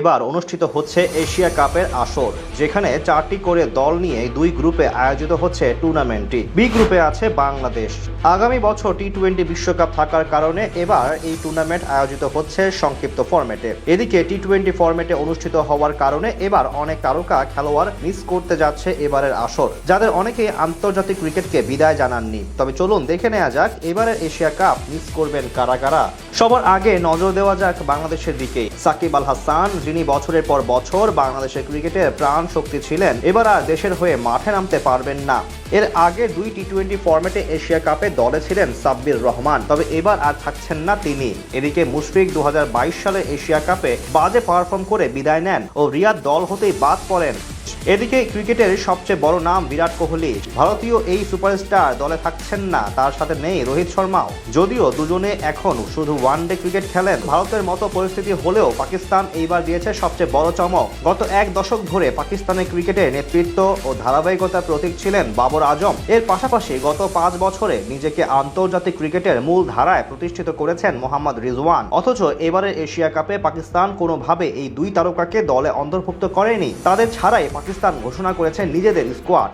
এবার অনুষ্ঠিত হচ্ছে এশিয়া কাপের আসর, যেখানে চারটি করে দল নিয়ে দুই গ্রুপে আয়োজিত হচ্ছে টুর্নামেন্টটি। বি গ্রুপে আছে বাংলাদেশ। আগামী বছর টি টোয়েন্টি বিশ্বকাপ থাকার কারণে এবার এই টুর্নামেন্ট আয়োজিত হচ্ছে সংক্ষিপ্ত ফরম্যাটে। এদিকে টি টোয়েন্টি ফরম্যাটে অনুষ্ঠিত হওয়ার কারণে এবার অনেক তারকা খেলোয়াড় মিস করতে যাচ্ছে এবারের আসর, যাদের অনেকেই আন্তর্জাতিক ক্রিকেটকে বিদায় জানাননি। তবে চলুন দেখে নেওয়া যাক, এবারের এশিয়া কাপ মিস করবেন কারা কারা। সবার আগে নজর দেওয়া যাক বাংলাদেশের দিকে। সাকিব আল হাসান যিনি বছরের পর বছর বাংলাদেশের ক্রিকেটে প্রাণ শক্তি ছিলেন, এবার আর দেশের হয়ে মাঠে নামতে পারবেন না। এর আগে দুই টি টোয়েন্টি ফর্মেটে এশিয়া কাপে দলে ছিলেন সাব্বির রহমান, তবে এবার আর থাকছেন না তিনি। এদিকে মুশফিক দু হাজার বাইশ সালে এশিয়া কাপে বাজে পারফর্ম করে বিদায় নেন ও রিয়াদ দল হতেই বাদ পড়েন। এদিকে ক্রিকেটের সবচেয়ে বড় নাম বিরাট কোহলি। ভারতীয় এই সুপারস্টার দলে থাকছেন না, তার সাথে নেই রোহিত শর্মাও। যদিও দুজনে এখন শুধু ওয়ানডে ক্রিকেট খেলেন, ভারতের মতো পরিস্থিতি হলেও পাকিস্তান এইবার দিয়েছে সবচেয়ে বড় চমক। গত এক দশক ধরে পাকিস্তানের ক্রিকেটের নেতৃত্ব ও ধারাবাহিকতার প্রতীক ছিলেন বাবর আজম। এর পাশাপাশি গত পাঁচ বছরে নিজেকে আন্তর্জাতিক ক্রিকেটের মূল ধারায় প্রতিষ্ঠিত করেছেন মোহাম্মদ রিজওয়ান। অথচ এবারের এশিয়া কাপে পাকিস্তান কোনোভাবে এই দুই তারকাকে দলে অন্তর্ভুক্ত করেনি। তাদের ছাড়াই পাকিস্তান ঘোষণা করেছে নিজেদের স্কোয়াড